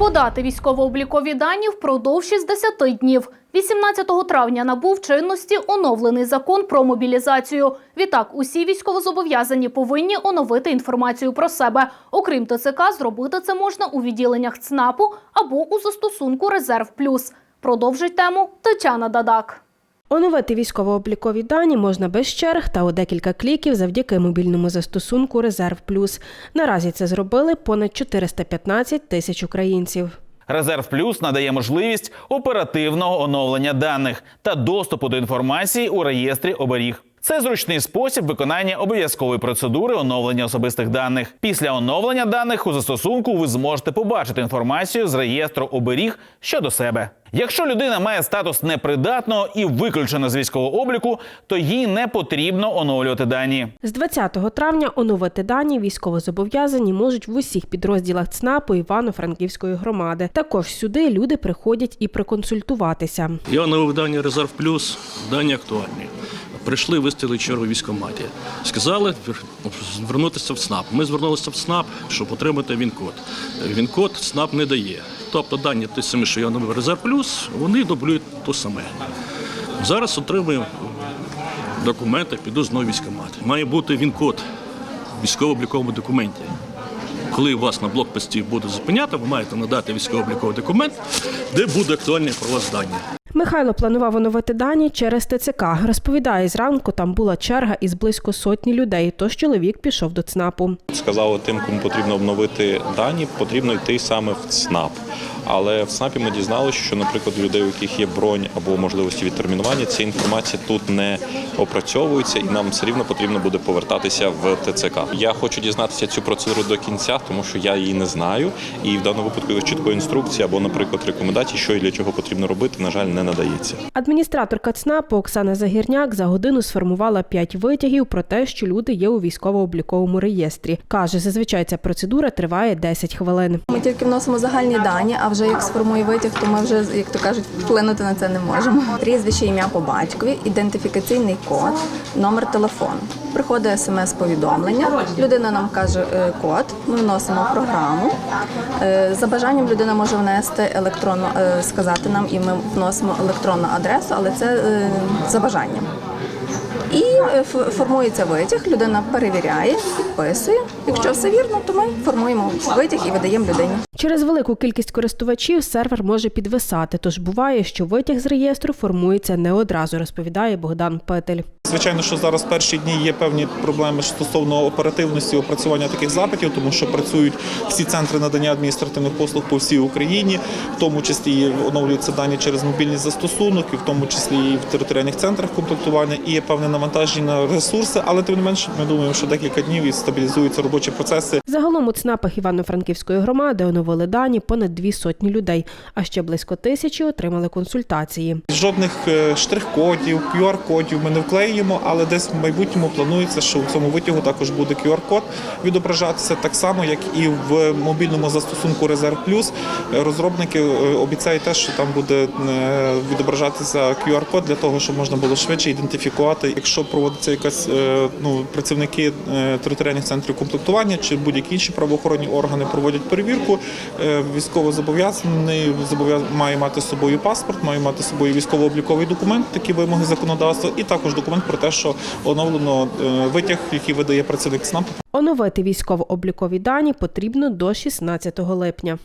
Подати військово-облікові дані впродовж 60 днів. 18 травня набув чинності оновлений закон про мобілізацію. Відтак, усі військовозобов'язані повинні оновити інформацію про себе. Окрім ТЦК, зробити це можна у відділеннях ЦНАПу або у застосунку Резерв Плюс. Продовжить тему Тетяна Дадак. Оновити військово-облікові дані можна без черг та у декілька кліків завдяки мобільному застосунку Резерв Плюс. Наразі це зробили понад 415 тисяч українців. Резерв Плюс надає можливість оперативного оновлення даних та доступу до інформації у реєстрі оберіг. Це зручний спосіб виконання обов'язкової процедури оновлення особистих даних. Після оновлення даних у застосунку ви зможете побачити інформацію з реєстру оберіг щодо себе. Якщо людина має статус непридатного і виключена з військового обліку, то їй не потрібно оновлювати дані. З 20 травня оновити дані військовозобов'язані можуть в усіх підрозділах ЦНАПу Івано-Франківської громади. Також сюди люди приходять і проконсультуватися. Я оновив дані Резерв Плюс, дані актуальні. Прийшли, виставили чергу в військкоматі. Сказали звернутися в СНАП. Ми звернулися в СНАП, щоб отримати ВІН-код. ВІН-код СНАП не дає. Тобто дані ті самі, що я оновив Резерв Плюс, вони дублюють то саме. Зараз отримую документи, піду знову військомат. Має бути ВІН-код в військово-обліковому документі. Коли вас на блокпості буде зупиняти, ви маєте надати військово-обліковий документ, де буде актуальні про вас дані. Михайло планував оновити дані через ТЦК. Розповідає, зранку там була черга із близько сотні людей, тож чоловік пішов до ЦНАПу. Сказали тим, кому потрібно обновити дані, потрібно йти саме в ЦНАП. Але в ЦНАПі ми дізналися, що, наприклад, у людей, у яких є бронь або можливості відтермінування, ця інформація тут не опрацьовується, і нам все рівно потрібно буде повертатися в ТЦК. Я хочу дізнатися цю процедуру до кінця, тому що я її не знаю. І в даному випадку чіткої інструкції або, наприклад, рекомендацій, що і для чого потрібно робити, на жаль, не надається. Адміністраторка ЦНАПу Оксана Загірняк за годину сформувала п'ять витягів про те, що люди є у військово-обліковому реєстрі. Каже, зазвичай ця процедура триває 10 хвилин. Ми тільки вносимо загальні дані, а вже як сформує витяг, то ми вже, як то кажуть, вплинути на це не можемо. Прізвище, ім'я по батькові, ідентифікаційний код, номер телефону. Приходить смс-повідомлення. Людина нам каже е, код. Ми вносимо програму. Е, За бажанням людина може внести електронно, е, сказати нам, і ми вносимо електронну адресу, але це за бажанням. Е, ф- формується витяг, людина перевіряє, підписує. Якщо все вірно, то ми формуємо витяг і видаємо людині. Через велику кількість користувачів сервер може підвисати, тож буває, що витяг з реєстру формується не одразу, розповідає Богдан Петель. Звичайно, що зараз перші дні є певні проблеми стосовно оперативності опрацювання таких запитів, тому що працюють всі центри надання адміністративних послуг по всій Україні, в тому числі і оновлюються дані через мобільний застосунок, і в тому числі і в територіальних центрах комплектування. І є певне навантаження на ресурси, але тим не менше, ми думаємо, що декілька днів і стабілізуються робочі процеси. Загалом у ЦНАПах Івано-Франківської громади оновили дані понад дві сотні людей, а ще близько тисячі отримали консультації. Жодних е, штрих-кодів, QR-кодів ми не вклеїмо, але десь в майбутньому планується, що у цьому витягу також буде QR-код відображатися так само, як і в мобільному застосунку Резерв Плюс. Розробники е, обіцяють те, що там буде е, відображатися QR-код для того, щоб можна було швидше ідентифікувати, якщо проводиться якась е, ну працівники е, територіальних центрів комплектування чи будь-які інші правоохоронні органи проводять перевірку. е, Військовозобов'язаний зобов'яз- має мати з собою паспорт, має мати з собою військово-обліковий документ, такі вимоги законодавства, і також документ про те, що оновлено витяг, який видає працівник ЦНАП Оновити військово-облікові дані потрібно до 16 липня.